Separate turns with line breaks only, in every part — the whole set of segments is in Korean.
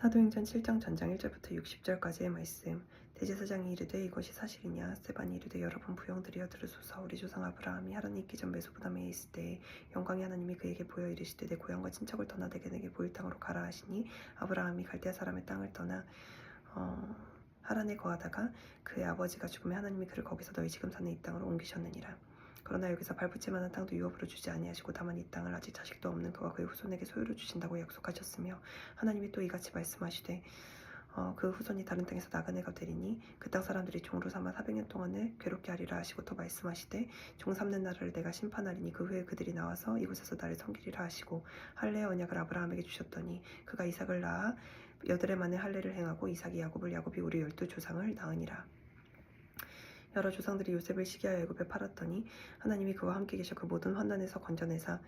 사도행전 7장 전장 1절부터 60절까지의 말씀. 대제사장이 이르되 이것이 사실이냐? 스테반이 이르되 여러분 부형들이여 들으소서. 우리 조상 아브라함이 하란에 있기 전 메소포타미아에 있을 때 영광의 하나님이 그에게 보여 이르시되 내 고향과 친척을 떠나 내게 내게 보일 땅으로 가라 하시니 아브라함이 갈대아 사람의 땅을 떠나 어, 하란에 거하다가 그의 아버지가 죽음에 하나님이 그를 거기서 너희 지금 사는 이 땅으로 옮기셨느니라 그러나 여기서 발붙일 만한 땅도 유업으로 주지 아니하시고 다만 이 땅을 아직 자식도 없는 그와 그의 후손에게 소유로 주신다고 약속하셨으며 하나님이 또 이같이 말씀하시되 어, 그 후손이 다른 땅에서 나그네가 되리니 그 땅 사람들이 종으로 삼아 400년 동안을 괴롭게 하리라 하시고 또 말씀하시되 종 삼는 나라를 내가 심판하리니 그 후에 그들이 나와서 이곳에서 나를 섬기리라 하시고 할례의 언약을 아브라함에게 주셨더니 그가 이삭을 낳아 여드레 만에 할례를 행하고 이삭이 야곱을 야곱이 우리 열두 조상을 낳으니라 여러 조상들이 요셉을 시기하여 애굽에 팔았더니 하나님이 그와 함께 계셔 그 모든 환난에서 건져내사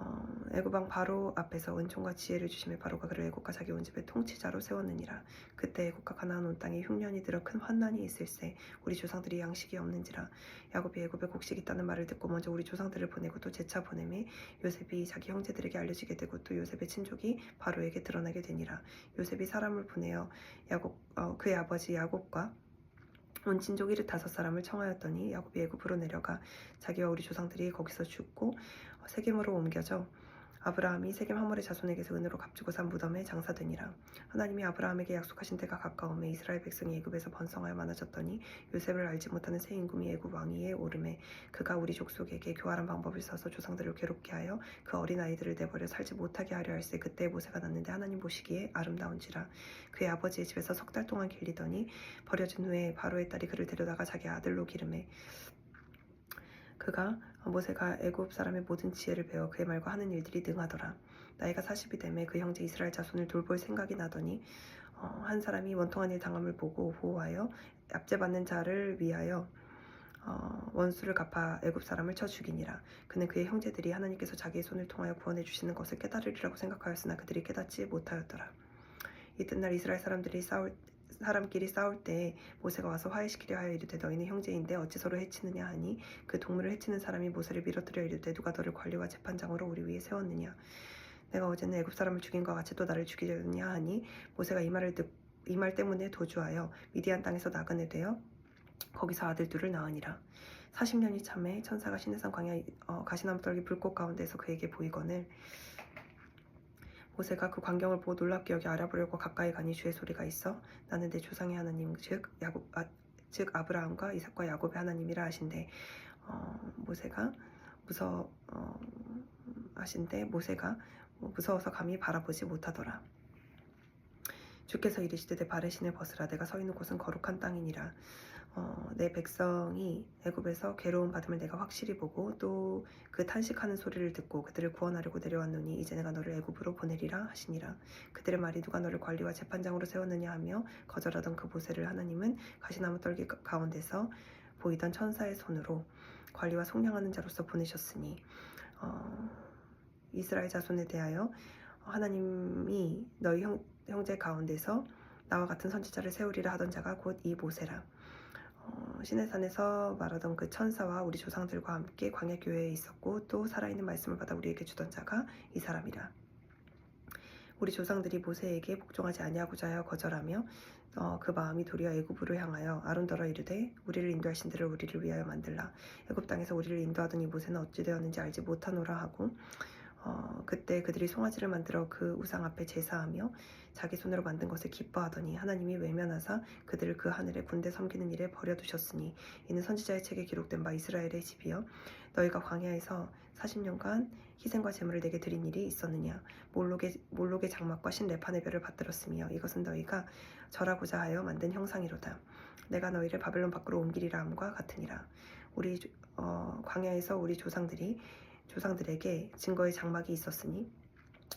어, 애굽 왕 바로 앞에서 은총과 지혜를 주심에 바로가 그를 애굽과 자기 온 집의 통치자로 세웠느니라. 그때 애굽과 가나안 온 땅에 흉년이 들어 큰 환난이 있을세 우리 조상들이 양식이 없는지라. 야곱이 애굽에 곡식이 있다는 말을 듣고 먼저 우리 조상들을 보내고 또 재차 보내매 요셉이 자기 형제들에게 알려지게 되고 또 요셉의 친족이 바로에게 드러나게 되니라. 요셉이 사람을 보내어 야곱 어, 그의 아버지 야곱과 온 친족 이르 다섯 사람을 청하였더니 야곱이 애굽으로 내려가 자기와 우리 조상들이 거기서 죽고 어, 세겜으로 옮겨져 아브라함이 세겜 하몰의 자손에게서 은으로 값주고 산 무덤에 장사되니라. 하나님이 아브라함에게 약속하신 때가 가까움에 이스라엘 백성이 애굽에서 번성하여 많아졌더니 요셉을 알지 못하는 새 임금이 애굽 왕위에 오름에 그가 우리 족속에게 교활한 방법을 써서 조상들을 괴롭게 하여 그 어린 아이들을 내버려 살지 못하게 하려 할세 그때 모세가 났는데 하나님 보시기에 아름다운지라. 그의 아버지의 집에서 석 달 동안 길리더니 버려진 후에 바로의 딸이 그를 데려다가 자기 아들로 기름해 그가 모세가 애굽 사람의 모든 지혜를 배워 그의 말과 하는 일들이 능하더라. 나이가 40이 되매 그 형제 이스라엘 자손을 돌볼 생각이 나더니 어, 한 사람이 원통한 일 당함을 보고 보호하여 압제받는 자를 위하여 어, 원수를 갚아 애굽 사람을 쳐 죽이니라. 그는 그의 형제들이 하나님께서 자기의 손을 통하여 구원해 주시는 것을 깨달으리라고 생각하였으나 그들이 깨닫지 못하였더라. 이튿날 이스라엘 사람들이 싸울 사람끼리 싸울 때 모세가 와서 화해시키려 하여 이르되 너희는 형제인데 어찌 서로 해치느냐 하니 그 동물을 해치는 사람이 모세를 밀어뜨려 이르되 누가 너를 관리와 재판장으로 우리 위에 세웠느냐? 내가 어제는 애굽 사람을 죽인 것 같이 또 나를 죽이려느냐 하니 모세가 이 말을 듣 이 말 때문에 도주하여 미디안 땅에서 나그네 되어 거기서 아들 둘을 낳으니라. 40년이 참에 천사가 시내산 광야 어, 가시나무 떨기 불꽃 가운데서 그에게 보이거늘 모세가 그 광경을 보고 놀랍게 여기 알아보려고 가까이 가니 주의 소리가 있어 나는 내 조상의 하나님 즉 야곱 아, 즉 아브라함과 이삭과 야곱의 하나님이라 하신대 어, 모세가 무서 어, 하신데 모세가 무서워서 감히 바라보지 못하더라. 주께서 이르시되 내 발의 신을 벗으라. 내가 서 있는 곳은 거룩한 땅이니라. 어, 내 백성이 애굽에서 괴로움 받음을 내가 확실히 보고 또 그 탄식하는 소리를 듣고 그들을 구원하려고 내려왔노니 이제 내가 너를 애굽으로 보내리라 하시니라. 그들의 말이 누가 너를 관리와 재판장으로 세웠느냐 하며 거절하던 그 모세를 하나님은 가시나무 떨기 가- 가운데서 보이던 천사의 손으로 관리와 속량하는 자로서 보내셨으니 어, 이스라엘 자손에 대하여 하나님이 너희 형, 형제 가운데서 나와 같은 선지자를 세우리라 하던 자가 곧 이 모세라. 어, 시내산에서 말하던 그 천사와 우리 조상들과 함께 광야 교회에 있었고 또 살아있는 말씀을 받아 우리에게 주던 자가 이 사람이라. 우리 조상들이 모세에게 복종하지 아니하고자 하여 거절하며 어, 그 마음이 도리어 애굽으로 향하여 아론더러 이르되 우리를 인도하신 들을 우리를 위하여 만들라 애굽 땅에서 우리를 인도하더니 모세는 어찌 되었는지 알지 못하노라 하고 어, 그때 그들이 송아지를 만들어 그 우상 앞에 제사하며 자기 손으로 만든 것을 기뻐하더니 하나님이 외면하사 그들을 그 하늘의 군대 섬기는 일에 버려두셨으니 이는 선지자의 책에 기록된 바 이스라엘의 집이여 너희가 광야에서 40년간 희생과 제물을 내게 드린 일이 있었느냐? 몰록의, 몰록의 장막과 신레판의 별을 받들었으며 이것은 너희가 절하고자 하여 만든 형상이로다. 내가 너희를 바벨론 밖으로 옮기리라 함과 같으니라 우리 조- 어, 광야에서 우리 조상들이 조상들에게 증거의 장막이 있었으니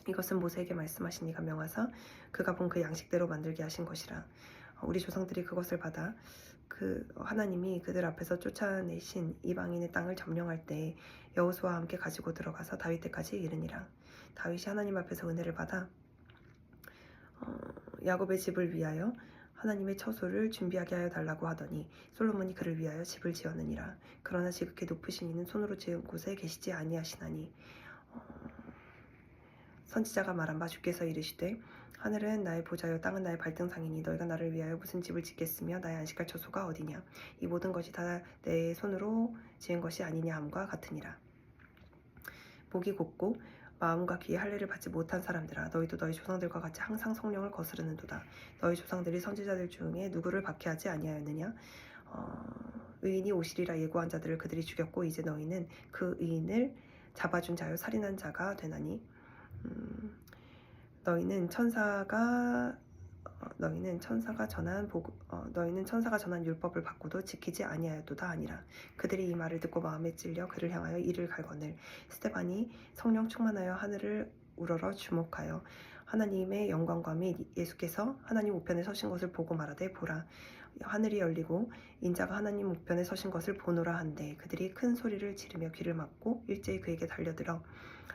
이것은 모세에게 말씀하신 이가 명하사 그가 본 그 양식대로 만들게 하신 것이라. 어, 우리 조상들이 그것을 받아 그 하나님이 그들 앞에서 쫓아내신 이방인의 땅을 점령할 때 여호수아와 함께 가지고 들어가서 다윗 때까지 이르니라. 다윗이 하나님 앞에서 은혜를 받아 어, 야곱의 집을 위하여 하나님의 처소를 준비하게 하여 달라고 하더니 솔로몬이 그를 위하여 집을 지었느니라. 그러나 지극히 높으신 이는 손으로 지은 곳에 계시지 아니하시나니. 어, 선지자가 말한 바 주께서 이르시되 하늘은 나의 보좌요 땅은 나의 발등상이니 너희가 나를 위하여 무슨 집을 짓겠으며 나의 안식할 처소가 어디냐? 이 모든 것이 다 내 손으로 지은 것이 아니냐 함과 같으니라. 목이 곧고 마음과 귀에 할례를 받지 못한 사람들아 너희도 너희 조상들과 같이 항상 성령을 거스르는도다. 너희 조상들이 선지자들 중에 누구를 박해하지 아니하였느냐? 어, 의인이 오시리라 예고한 자들을 그들이 죽였고 이제 너희는 그 의인을 잡아준 자요 살인한 자가 되나니? 음, 너희는 천사가 어, 너희는 천사가 전한 복 어, 너희는 천사가 전한 율법을 받고도 지키지 아니하였도다 아니라. 그들이 이 말을 듣고 마음에 찔려 그를 향하여 이를 갈거늘. 스테반이 성령 충만하여 하늘을 우러러 주목하여 하나님의 영광과 및 예수께서 하나님 우편에 서신 것을 보고 말하되 보라 하늘이 열리고 인자가 하나님 우편에 서신 것을 보노라 한데 그들이 큰 소리를 지르며 귀를 막고 일제히 그에게 달려들어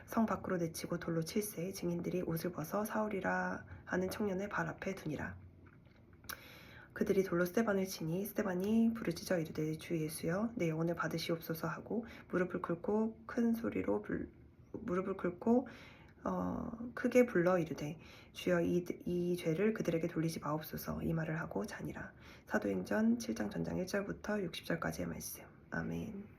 성 밖으로 내치고 돌로 칠세 증인들이 옷을 벗어 사울이라 하는 청년의 발 앞에 두니라. 그들이 돌로 스테반을 치니 스테반이 부르짖어 이르되 주 예수여 내 영혼을 받으시옵소서 하고 무릎을 꿇고 큰 소리로 불, 무릎을 꿇고 어, 크게 불러 이르되 주여 이, 이 죄를 그들에게 돌리지 마옵소서. 이 말을 하고 자니라. 사도행전 7장 전장 1절부터 60절까지의 말씀. 아멘